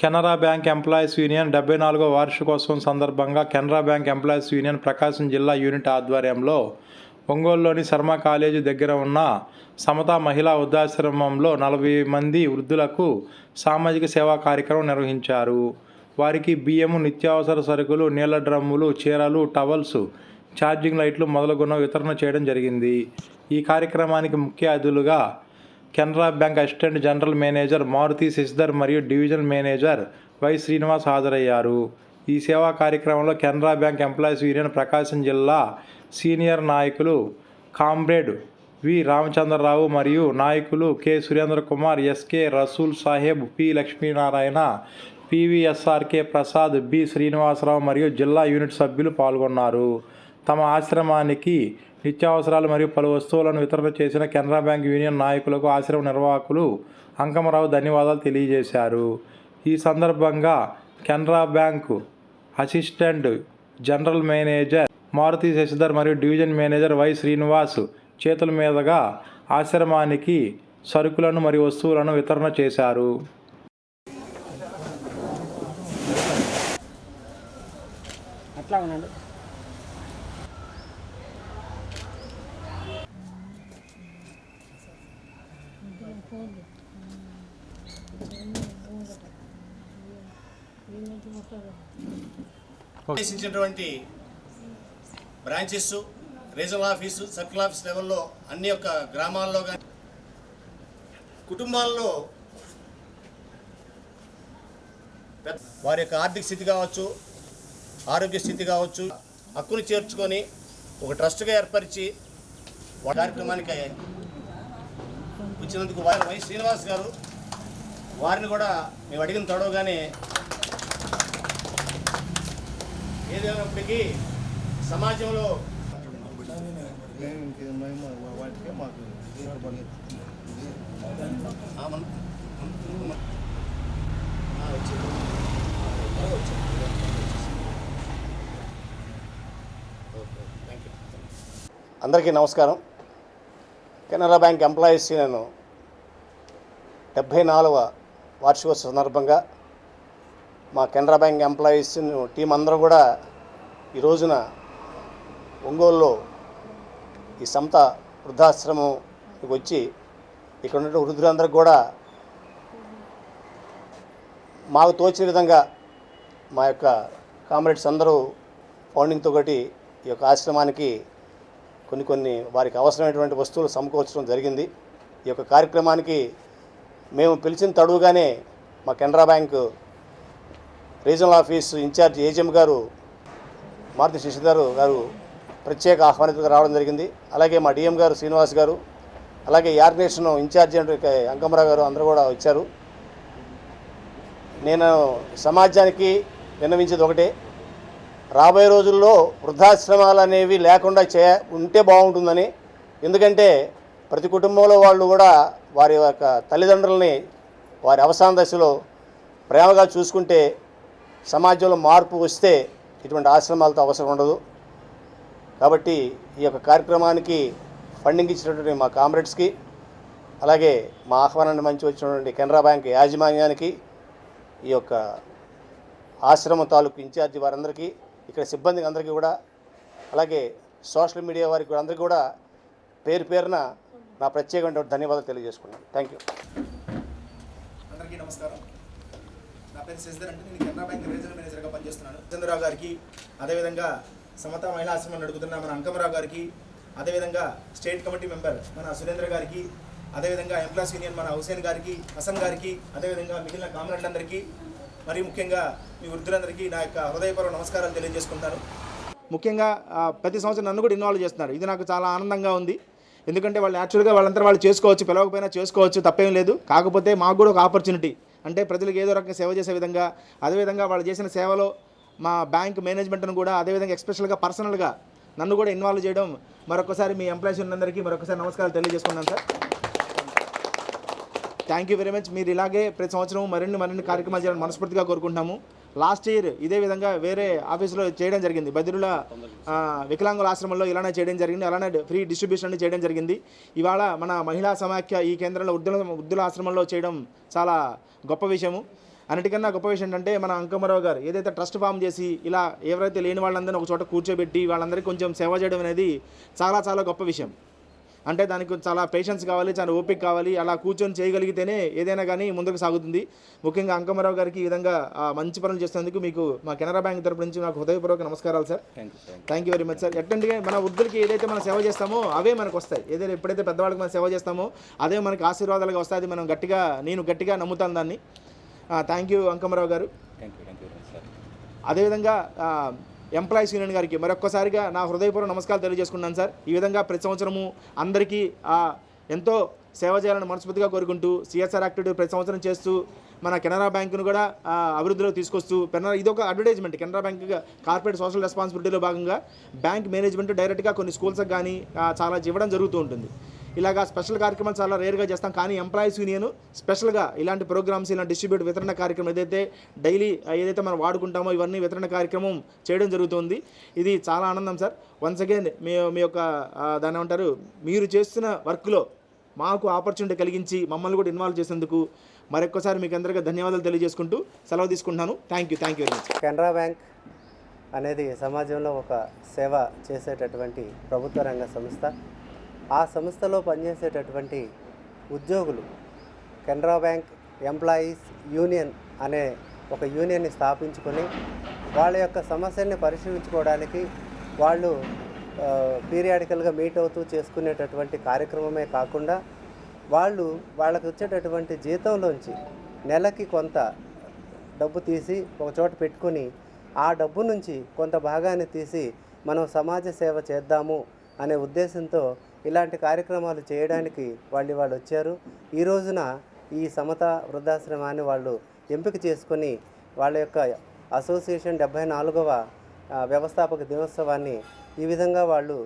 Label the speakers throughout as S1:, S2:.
S1: Canara bank employees union డెబ్బై నాలుగో వార్షికోత్సవం సందర్భంగా Canara bank employees union Prakasam జిల్లా యూనిట్ ఆధ్వర్యంలో ఒంగోలులోని శర్మ కాలేజీ దగ్గర ఉన్న సమతా మహిళా వృద్ధాశ్రమంలో నలభై మంది వృద్ధులకు సామాజిక సేవా కార్యక్రమం నిర్వహించారు. వారికి బియ్యము నిత్యావసర సరుకులు నీళ్ళ డ్రమ్ములు చీరలు టవల్స్ ఛార్జింగ్ లైట్లు మొదలగున వితరణ చేయడం జరిగింది. ఈ కార్యక్రమానికి ముఖ్య అతిథులుగా Canara bank assistant general manager Maruti Sasidhar మరియు డివిజన్ మేనేజర్ వై శ్రీనివాస్ హాజరయ్యారు. ఈ సేవా కార్యక్రమంలో Canara bank employees union Prakasam జిల్లా సీనియర్ నాయకులు కామ్రేడ్ వి రామచంద్రరావు మరియు నాయకులు K Surendra Kumar SK Rasool Saheb P Lakshminarayana PVSRK Prasad B Srinivasarao మరియు జిల్లా యూనిట్ సభ్యులు పాల్గొన్నారు. తమ ఆశ్రమానికి నిత్యావసరాలు మరియు పలు వస్తువులను వితరణ చేసిన కెనరా బ్యాంక్ యూనియన్ నాయకులకు ఆశ్రమ నిర్వాహకులు అంకమరావు ధన్యవాదాలు తెలియజేశారు. ఈ సందర్భంగా Canara bank assistant general manager Maruti Sasidhar మరియు డివిజన్ మేనేజర్ వై శ్రీనివాస్ చేతుల మీదుగా ఆశ్రమానికి సరుకులను మరియు వస్తువులను వితరణ చేశారు.
S2: అట్లా ఉండండి
S3: ఉద్దేశించినటువంటి branches regional office circle office లెవెల్లో అన్ని యొక్క గ్రామాల్లో కానీ కుటుంబాల్లో వారి యొక్క ఆర్థిక స్థితి కావచ్చు ఆరోగ్య స్థితి కావచ్చు హక్కును చేర్చుకొని ఒక ట్రస్ట్గా ఏర్పరిచి కార్యక్రమానికి వచ్చినందుకు వారి వై శ్రీనివాస్ గారు వారిని కూడా మేము అడిగిన తడవగానే ఏదైనప్పటికీ సమాజంలో ఆ, ఓకే, థ్యాంక్ యూ. అందరికీ నమస్కారం కెనరా బ్యాంక్ ఎంప్లాయీస్ నేను డెబ్భై నాలుగవ వార్షికోత్సవ సందర్భంగా మా కెనరా బ్యాంక్ ఎంప్లాయీస్ టీం అందరూ కూడా ఈ రోజున ఒంగోలులో ఈ సంత వృద్ధాశ్రమంకి వచ్చి ఇక్కడ ఉన్న వృద్ధులందరికీ కూడా మాకు తోచిన విధంగా మా యొక్క కామ్రేడ్స్ అందరూ ఫౌండింగ్తో ఒకటి ఈ యొక్క ఆశ్రమానికి కొన్ని కొన్ని వారికి అవసరమైనటువంటి వస్తువులు సమకూర్చడం జరిగింది. ఈ యొక్క కార్యక్రమానికి మేము పిలిచిన తడువుగానే మా Canara bank regional office incharge AGM గారు మారుతి శశిధర్ గారు ప్రత్యేక ఆహ్వానితులుగా రావడం జరిగింది. అలాగే మా డిఎం గారు శ్రీనివాస్ గారు అలాగే ఈ ఆర్గనైజేషన్ ఇన్ఛార్జ్ అంకమరావు గారు అందరూ కూడా వచ్చారు. నేను సమాజానికి విన్నవించేది ఒకటే రాబోయే రోజుల్లో వృద్ధాశ్రమాలు అనేవి లేకుండా చే ఉంటే బాగుంటుందని. ఎందుకంటే ప్రతి కుటుంబంలో వాళ్ళు కూడా వారి యొక్క తల్లిదండ్రులని వారి అవసాన దశలో ప్రేమగా చూసుకుంటే సమాజంలో మార్పు వస్తే ఇటువంటి ఆశ్రమాలతో అవసరం ఉండదు. కాబట్టి ఈ యొక్క కార్యక్రమానికి ఫండింగ్ ఇచ్చినటువంటి మా కామ్రేడ్స్కి అలాగే మా ఆహ్వానాన్ని మంచి వచ్చినటువంటి కెనరా బ్యాంక్ యాజమాన్యానికి ఈ యొక్క ఆశ్రమ తాలూకు ఇన్ఛార్జి వారందరికీ ఇక్కడ సిబ్బందికి అందరికీ కూడా అలాగే సోషల్ మీడియా వారికి కూడా అందరికీ కూడా పేరు పేరున నా ప్రత్యేకమైన ధన్యవాదాలు తెలియజేసుకున్నాను థ్యాంక్ యూ
S4: అందరికీ నమస్కారం. నా పేరు శశిధర్ అంటే నేను కెనరా బ్యాంక్ రీజనల్ మేనేజర్గా పనిచేస్తున్నాను. చంద్రరావు గారికి అదేవిధంగా సమతా మహిళా ఆశ్రమం నడుపుతున్న మన అంకమరావు గారికి అదేవిధంగా స్టేట్ కమిటీ మెంబర్ మన సురేంద్ర గారికి అదేవిధంగా ఎంప్లాస్ యూనియన్ మన హుసేన్ గారికి హసన్ గారికి అదేవిధంగా మిగిలిన కామ్రేడ్లందరికీ మరి ముఖ్యంగా మీ వృద్ధులందరికీ నా యొక్క హృదయపూర్వ నమస్కారాలు తెలియజేసుకుంటాను. ముఖ్యంగా ప్రతి సంవత్సరం నన్ను కూడా ఇన్వాల్వ్ చేస్తున్నారు. ఇది నాకు చాలా ఆనందంగా ఉంది. ఎందుకంటే వాళ్ళు యాక్చువల్గా వాళ్ళంతా వాళ్ళు చేసుకోవచ్చు పిలవకపోయినా చేసుకోవచ్చు తప్పేం లేదు. కాకపోతే మాకు కూడా ఒక ఆపర్చునిటీ అంటే ప్రజలకు ఏదో రకంగా సేవ చేసే విధంగా అదేవిధంగా వాళ్ళు చేసిన సేవలో మా బ్యాంక్ మేనేజ్మెంట్ను కూడా అదేవిధంగా ఎక్స్పెషల్గా పర్సనల్గా నన్ను కూడా ఇన్వాల్వ్ చేయడం మరొకసారి మీ ఎంప్లాయీస్ ఉన్నందరికీ మరొకసారి నమస్కారాలు తెలియజేసుకున్నాను sir. Thank you very much మీరు ఇలాగే ప్రతి సంవత్సరం మరిన్ని మరిన్ని కార్యక్రమాలు చేయాలని మనస్ఫూర్తిగా కోరుకుంటున్నాము. లాస్ట్ ఇయర్ ఇదే విధంగా వేరే ఆఫీసులో చేయడం జరిగింది. బదిరుల వికలాంగుల ఆశ్రమంలో ఇలానే చేయడం జరిగింది. అలానే ఫ్రీ డిస్ట్రిబ్యూషన్ చేయడం జరిగింది. ఇవాళ మన మహిళా సమాఖ్య ఈ కేంద్రంలో వృద్ధుల వృద్ధుల ఆశ్రమంలో చేయడం చాలా గొప్ప విషయము. అన్నిటికన్నా గొప్ప విషయం ఏంటంటే మన అంకమరావు గారు ఏదైతే ట్రస్ట్ ఫామ్ చేసి ఇలా ఎవరైతే లేని వాళ్ళందరినీ ఒక చోట కూర్చోబెట్టి వాళ్ళందరికీ కొంచెం సేవ చేయడం అనేది చాలా చాలా గొప్ప విషయం. అంటే దానికి చాలా పేషెన్స్ కావాలి చాలా ఓపిక కావాలి అలా కూర్చొని చేయగలిగితేనే ఏదైనా కానీ ముందుకు సాగుతుంది. ముఖ్యంగా అంకమరావు గారికి ఈ విధంగా మంచి పనులు చేసినందుకు మీకు మా కెనరా బ్యాంక్ తరపు నుంచి నాకు హృదయపూర్వక నమస్కారాలు sir. Thank you very much sir ఎట్టంటే మన వృద్ధులకి ఏదైతే మనం సేవ చేస్తామో అవే మనకు వస్తాయి. ఏదైతే ఎప్పుడైతే పెద్దవాళ్ళకి మనం సేవ చేస్తామో అదే మనకి ఆశీర్వాదాలుగా వస్తాయి. అది మనం గట్టిగా నేను గట్టిగా నమ్ముతాను దాన్ని. థ్యాంక్ యూ అంకమరావు గారు.
S5: Thank you thank you sir
S4: అదేవిధంగా ఎంప్లాయీస్ యూనియన్ గారికి మరొక్కసారిగా నా హృదయపూర్వక నమస్కారాలు తెలియజేసుకున్నాను సార్. ఈ విధంగా ప్రతి సంవత్సరము అందరికీ ఎంతో సేవ చేయాలని మనస్ఫూర్తిగా కోరుకుంటూ సిఎస్ఆర్ యాక్టివిటీ ప్రతి సంవత్సరం చేస్తూ మన కెనరా బ్యాంకును కూడా అభివృద్ధిలో తీసుకొస్తూ కెనరా ఇది ఒక advertisement Canara bank corporate social రెస్పాన్సిబిలిటీలో భాగంగా బ్యాంక్ మేనేజ్మెంట్ డైరెక్ట్గా కొన్ని స్కూల్స్కి కానీ చాలా ఇవ్వడం జరుగుతూ ఉంటుంది. ఇలాగా స్పెషల్ కార్యక్రమాలు చాలా రేర్గా చేస్తాం. కానీ ఎంప్లాయీస్ యూనియన్ స్పెషల్గా ఇలాంటి ప్రోగ్రామ్స్ ఇలా డిస్ట్రిబ్యూట్ వితరణ కార్యక్రమం ఏదైతే డైలీ ఏదైతే మనం వాడుకుంటామో ఇవన్నీ వితరణ కార్యక్రమం చేయడం జరుగుతుంది. ఇది చాలా ఆనందం సార్. వన్స్ అగైన్ మీ మీ యొక్క దాని ఏమంటారు? మీరు చేస్తున్న వర్క్లో మాకు ఆపర్చునిటీ కలిగించి మమ్మల్ని కూడా ఇన్వాల్వ్ చేసేందుకు మరొక్కసారి మీకు అందరికీ ధన్యవాదాలు తెలియజేసుకుంటూ సెలవు తీసుకుంటున్నాను. Thank you thank you very much
S6: Canara bank అనేది సమాజంలో ఒక సేవ చేసేటటువంటి ప్రభుత్వ రంగ సంస్థ. ఆ సంస్థలో పనిచేసేటటువంటి ఉద్యోగులు కెనరా బ్యాంక్ ఎంప్లాయీస్ యూనియన్ అనే ఒక యూనియన్ని స్థాపించుకొని వాళ్ళ యొక్క సమస్యల్ని పరిశీలించుకోవడానికి వాళ్ళు పీరియాడికల్గా మీట్ అవుతూ చేసుకునేటటువంటి కార్యక్రమమే కాకుండా వాళ్ళు వాళ్ళకు వచ్చేటటువంటి జీతంలోంచి నెలకి కొంత డబ్బు తీసి ఒక చోట పెట్టుకొని ఆ డబ్బు నుంచి కొంత భాగాన్ని తీసి మనం సమాజ సేవ చేద్దాము అనే ఉద్దేశంతో ఇలాంటి కార్యక్రమాలు చేయడానికి వాళ్ళు వాళ్ళు వచ్చారు. ఈ రోజున ఈ సమత వృద్ధాశ్రమాన్ని వాళ్ళు ఎంపిక చేసుకొని వాళ్ళ యొక్క అసోసియేషన్ డెబ్భై నాలుగవ వ్యవస్థాపక దినోత్సవాన్ని ఈ విధంగా వాళ్ళు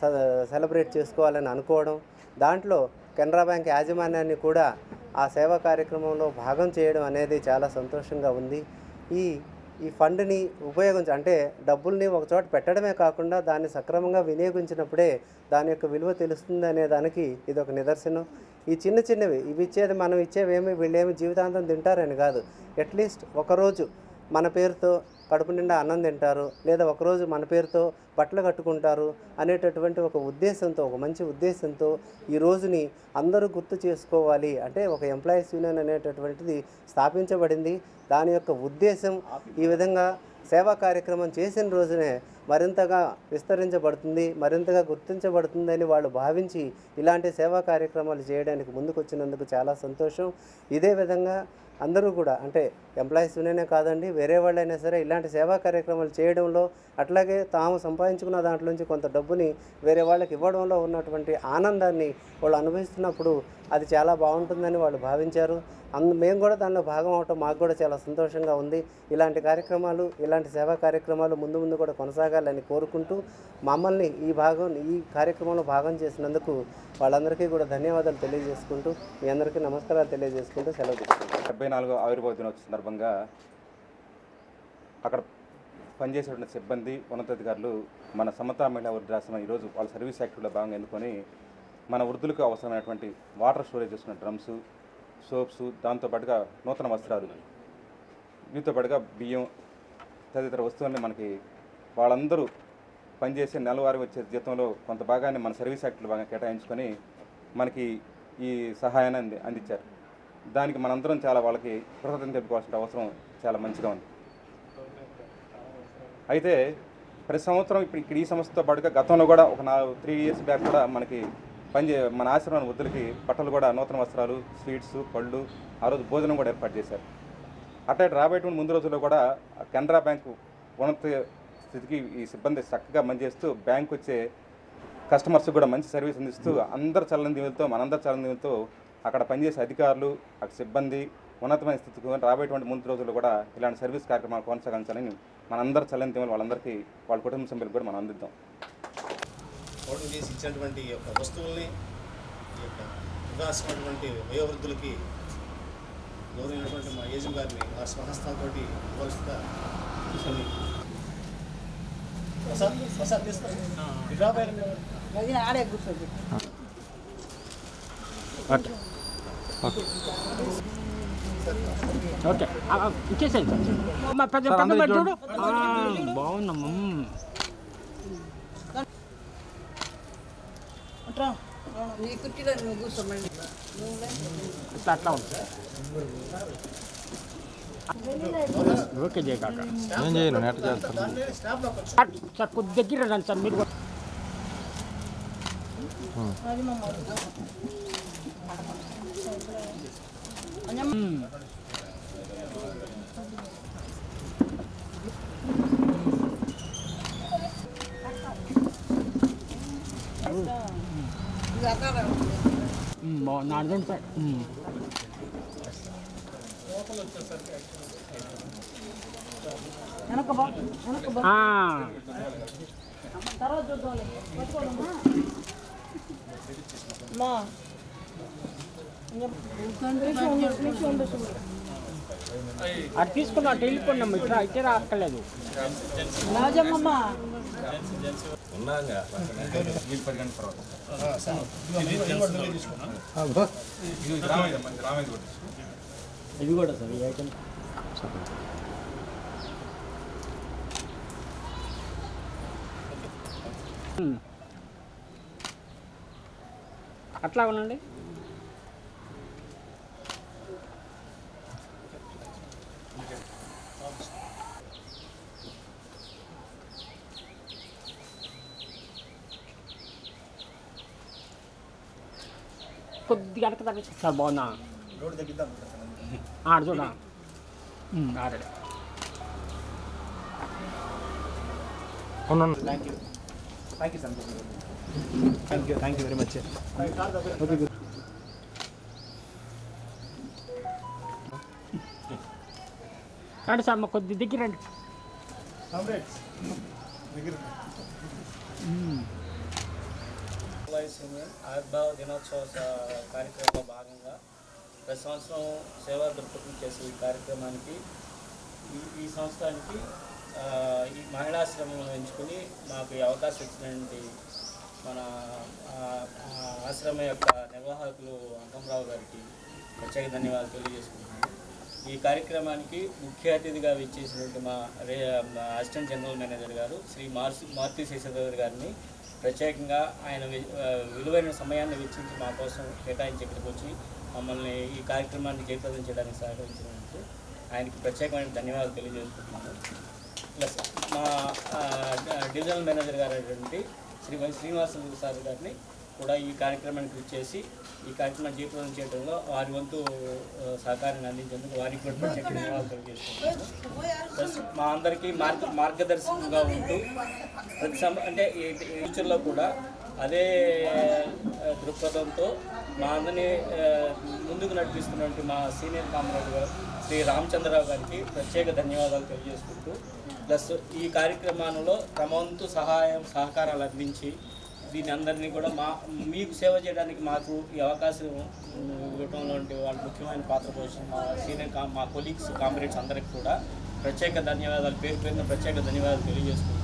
S6: స- సెలబ్రేట్ చేసుకోవాలని అనుకోవడం దాంట్లో కెనరా బ్యాంక్ యాజమాన్యాన్ని కూడా ఆ సేవా కార్యక్రమంలో భాగం చేయడం అనేది చాలా సంతోషంగా ఉంది. ఈ ఈ ఫండ్ని ఉపయోగించ అంటే డబ్బుల్ని ఒక చోట పెట్టడమే కాకుండా దాన్ని సక్రమంగా వినియోగించినప్పుడే దాని యొక్క విలువ తెలుస్తుంది అనే దానికి ఇది ఒక నిదర్శనం. ఈ చిన్న చిన్నవి ఇవి ఇచ్చేది మనం ఇచ్చేవేమి వీళ్ళేమి జీవితాంతం తింటారని కాదు. అట్లీస్ట్ ఒకరోజు మన పేరుతో కడుపు నిండా అన్నం తింటారు లేదా ఒకరోజు మన పేరుతో బట్టలు కట్టుకుంటారు అనేటటువంటి ఒక ఉద్దేశంతో ఒక మంచి ఉద్దేశంతో ఈ రోజుని అందరూ గుర్తు చేసుకోవాలి. అంటే ఒక ఎంప్లాయీస్ యూనియన్ అనేటటువంటిది స్థాపించబడింది. దాని యొక్క ఉద్దేశం ఈ విధంగా సేవా కార్యక్రమం చేసిన రోజునే మరింతగా విస్తరించబడుతుంది మరింతగా గుర్తించబడుతుందని వాళ్ళు భావించి ఇలాంటి సేవా కార్యక్రమాలు చేయడానికి ముందుకొచ్చినందుకు చాలా సంతోషం. ఇదే విధంగా అందరూ కూడా అంటే ఎంప్లాయీస్ యూనియనే కాదండి వేరే వాళ్ళైనా సరే ఇలాంటి సేవా కార్యక్రమాలు చేయడంలో అట్లాగే తాము సంపాదించుకున్న దాంట్లోంచి కొంత డబ్బుని వేరే వాళ్ళకి ఇవ్వడంలో ఉన్నటువంటి ఆనందాన్ని వాళ్ళు అనుభవిస్తున్నప్పుడు అది చాలా బాగుంటుందని వాళ్ళు భావించారు. అందు మేము కూడా దానిలో భాగం అవటం మాకు కూడా చాలా సంతోషంగా ఉంది. ఇలాంటి కార్యక్రమాలు ఇలాంటి సేవా కార్యక్రమాలు ముందు ముందు కూడా కొనసాగాలని కోరుకుంటూ మమ్మల్ని ఈ భాగం ఈ కార్యక్రమంలో భాగం చేసినందుకు వాళ్ళందరికీ కూడా ధన్యవాదాలు తెలియజేసుకుంటూ మీ అందరికీ నమస్కారాలు తెలియజేసుకుంటూ సెలవు తీసుకుంటాం
S5: డెబ్బై నాలుగో ఆవిర్భావ దినోత్సవ సందర్భంగా అక్కడ పనిచేసేటువంటి సిబ్బంది ఉన్నతాధికారులు మన సమతా మహిళా వృద్ధాశ్రమం ఈరోజు వాళ్ళ సర్వీస్ యాక్టివ్లో భాగంగా ఎన్నుకొని మన వృద్ధులకు అవసరమైనటువంటి వాటర్ స్టోరేజ్ చేసుకున్న డ్రమ్స్ సోప్స్ దాంతోపాటుగా నూతన వస్త్రాలు వీటితో పాటుగా బియ్యం తదితర వస్తువుల్ని మనకి వాళ్ళందరూ పనిచేసే నెలవారీ వచ్చే జీతంలో కొంత భాగాన్ని మన సర్వీస్ యాక్ట్లో భాగంగా కేటాయించుకొని మనకి ఈ సహాయాన్ని అంది అందించారు. దానికి మనందరం చాలా వాళ్ళకి కృతజ్ఞత చెప్పుకోవాల్సిన అవసరం చాలా మంచిగా ఉంది. అయితే ప్రతి సంవత్సరం ఇప్పుడు ఇక్కడ ఈ సంస్థతో పాటుగా గతంలో కూడా ఒక నాలుగు త్రీ ఇయర్స్ బ్యాక్ కూడా మనకి పనిచే మన ఆశ్రమం వృద్ధులకి బట్టలు కూడా నూతన వస్త్రాలు స్వీట్స్ పళ్ళు ఆ రోజు భోజనం కూడా ఏర్పాటు చేశారు. అట్లా రాబోయేటువంటి ముందు రోజుల్లో కూడా కెనరా బ్యాంకు ఉన్నత స్థితికి ఈ సిబ్బంది చక్కగా పనిచేస్తూ బ్యాంక్ వచ్చే కస్టమర్స్ కూడా మంచి సర్వీస్ అందిస్తూ అందరు చల్లని దీవులతో మనందరి చల్లని దీవులతో అక్కడ పనిచేసే అధికారులు అక్కడ సిబ్బంది ఉన్నతమైన స్థితికి రాబోయేటువంటి ముందు రోజుల్లో కూడా ఇలాంటి సర్వీస్ కార్యక్రమాలు కొనసాగించాలని మనందరి చల్లని దీవులు వాళ్ళందరికీ వాళ్ళ కుటుంబ సభ్యులకు కూడా మనం అందిద్దాం.
S4: చేసి ఇచ్చినటువంటి యొక్క వస్తువుల్ని ఈ యొక్క వయోవృద్ధులకి గౌరవమైనటువంటి మా ఏజెంట్ గారిని ఆ.
S2: వదిన ఆడే కూర్చోండి. ఓకే. ఇచ్చేసేయండి సార్ పెద్ద పెద్ద చూడు. బాగుందమ్మా. మ్మ్. అట్లా అట్లా ఉంది ఓకే జయ కాక.
S1: ఏం చేయను నెట్ చేస్తాను?
S2: సార్ సార్ కొద్ది దగ్గర రండి సార్ మీరు కూడా. మ్మ్. మ్మ్, బాగుంది అర్థం సార్ మ్మ్. ఆ. అది తీసుకున్నా అటు వెళ్ళిపోయినాం ఇక్కడ అయితే అక్కర్లేదు ఇది కూడా సార్ ఈ ఐటమ్ మ్మ్. అట్లా ఉండండి. కొద్దిగా వెనక తగ్గ సార్
S4: తగ్గిద్దాం
S2: ఆడ చూడ. ఆడ
S1: ఉండండి.
S4: Thank you thank you sir
S1: thank you thank you very much
S2: రండి సార్ మా కొద్ది దగ్గర రండి.
S7: ఎంప్లాయీస్ యూనియన్ ఆవిర్భావ దినోత్సవ కార్యక్రమంలో భాగంగా ప్రతి సంవత్సరం సేవా దృక్పథం చేసే ఈ కార్యక్రమానికి ఈ ఈ సంవత్సరానికి ఈ మహిళాశ్రమం ఎంచుకుని మాకు ఈ అవకాశం ఇచ్చినటువంటి మన ఆశ్రమం యొక్క నిర్వాహకులు అంకంరావు గారికి ప్రత్యేక ధన్యవాదాలు తెలియజేసుకుంటున్నాను. ఈ కార్యక్రమానికి ముఖ్య అతిథిగా విచ్చేసినటువంటి మా అసిస్టెంట్ జనరల్ మేనేజర్ గారు శ్రీ మార్సి మారుతి శేషధర్ గారిని ప్రత్యేకంగా ఆయన వి- విలువైన సమయాన్ని వెచ్చించి మా కోసం కేటాయించి ఇక్కడికి వచ్చి మమ్మల్ని ఈ కార్యక్రమాన్ని జయప్రదం చేయడానికి సహకరించినందుకు ఆయనకి ప్రత్యేకమైన ధన్యవాదాలు తెలియజేసుకుంటున్నాను. ప్లస్ మా డివిజనల్ మేనేజర్ గారు అయినటువంటి శ్రీ శ్రీనివాసులు సార్ గారిని కూడా ఈ కార్యక్రమానికి ఇచ్చేసి ఈ కార్యక్రమాన్ని జీవితం చేయడంలో వారి వంతు సహకారాన్ని అందించేందుకు వారికి కూడా ప్రత్యేక ధన్యవాదాలు తెలియజేసుకుంటున్నాను ప్లస్ మా అందరికీ మార్గ మార్గదర్శకంగా ఉంటూ ప్రతి సం అంటే ఫ్యూచర్లో కూడా అదే దృక్పథంతో మా అందరినీ ముందుకు నడిపిస్తున్నటువంటి మా సీనియర్ కామ్రేడ్ గారు శ్రీ రామచంద్రరావు గారికి ప్రత్యేక ధన్యవాదాలు తెలియజేసుకుంటూ ప్లస్ ఈ కార్యక్రమంలో తమ వంతు సహాయం సహకారాలు అందించి దీని అందరినీ కూడా మా మీకు సేవ చేయడానికి మాకు ఈ అవకాశం ఇవ్వటంలో వాళ్ళు ముఖ్యమైన పాత్ర పోషించిన మా సీనియర్ కా మా కొలీగ్స్ కామ్రేడ్స్ అందరికి కూడా ప్రత్యేక ధన్యవాదాలు పేరు పేరున ప్రత్యేక ధన్యవాదాలు తెలియజేసుకుంటున్నాను